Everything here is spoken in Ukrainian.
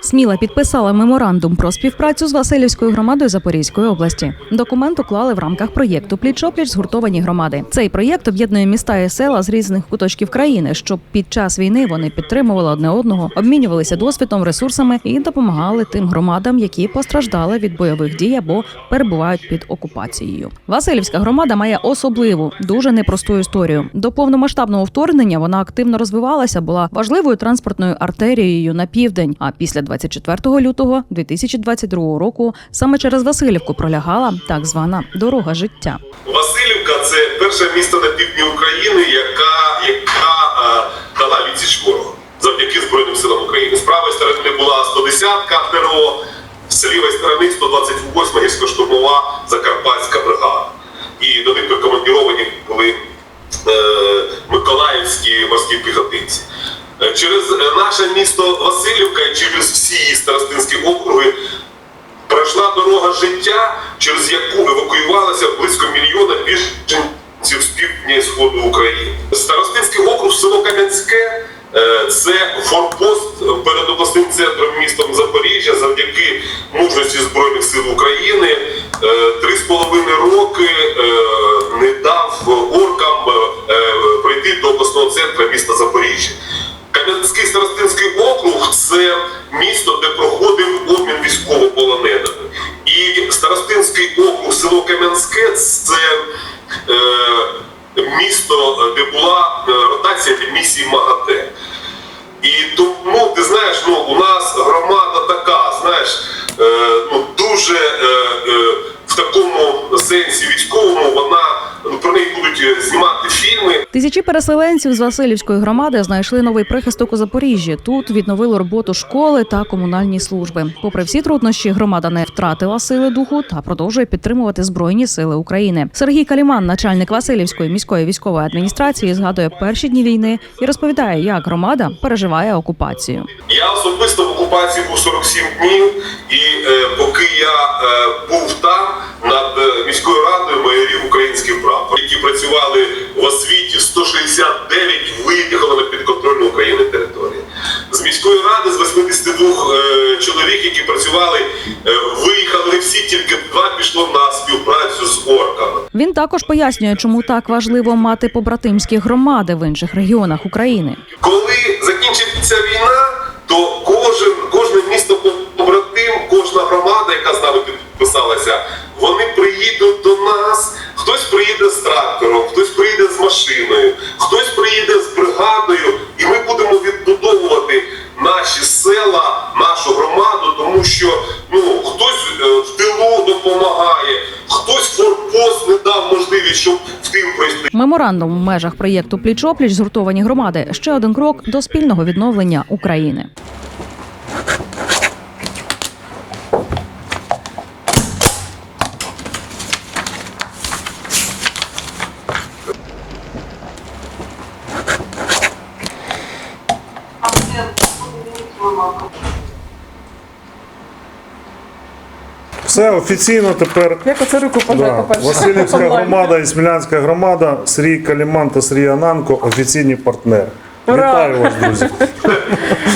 Сміла підписала меморандум про співпрацю з Васильівською громадою Запорізької області. Документ уклали в рамках проєкту Пліч-опліч згуртовані громади. Цей проєкт об'єднує міста і села з різних куточків країни, щоб під час війни вони підтримували одне одного, обмінювалися досвідом, ресурсами і допомагали тим громадам, які постраждали від бойових дій або перебувають під окупацією. Васильівська громада має особливу, дуже непросту історію. До повномасштабного вторгнення вона активно розвивалася, була важливою транспортною артерією на південь. А після 24 лютого 2022 року саме через Васильівку пролягала так звана дорога життя. Васильівка це перше місто на півдні України, яка, яка е, дала відсіч ворогу завдяки Збройним силам України. З правої сторони була 110-ка ТРО, з лівої сторони 128-ма гірсько-штурмова Закарпатська бригада. І до них прикомандіровані були е, Миколаївські морські піхотинці. Е, Через е, наше місто Васильівка через всі її старостинські округи пройшла дорога життя, через яку евакуювалося близько мільйона біженців з півдня і сходу України. Старостинський округ село Кам'янське. е, Це форпост перед обласним центром містом Запоріжжя завдяки мужності Збройних сил України. Е, Три з половиною роки е, не дав оркам прийти до обласного центру міста місто, де була е, ротація від місії МАГАТЕ. І тому, ти знаєш, ну, у нас знімати фільми. Тисячі переселенців з Васильівської громади знайшли новий прихисток у Запоріжжі. Тут відновили роботу школи та комунальні служби. Попри всі труднощі, громада не втратила сили духу та продовжує підтримувати збройні сили України. Сергій Каліман, начальник Васильівської міської військової адміністрації, згадує перші дні війни і розповідає, як громада переживає окупацію. Я особисто в окупації був 47 днів, і е, поки я е, був там, над виїхали на підконтрольну України територію. З міської ради з 82 е, чоловік, які працювали, е, виїхали всі, тільки два пішло на співпрацю з орками. Він також пояснює, чому так важливо мати побратимські громади в інших регіонах України. Коли закінчиться війна, то кожен, кожне місто побратим, кожна громада, яка з нами підписалася, вони приїдуть до нас. Хтось приїде з трактором, хтось приїде з машиною, ну хтось е, в тилу допомагає, хтось форпост не дав можливість, щоб в тил пройти. Меморандум в межах проєкту Пліч-опліч згуртовані громади ще один крок до спільного відновлення України. Все офіційно тепер. Як оце руку Да. перше? Васильівська громада і Смілянська громада, Сергій Каліман та Сергій Ананко офіційні партнери. Ура! Вітаю вас, друзі.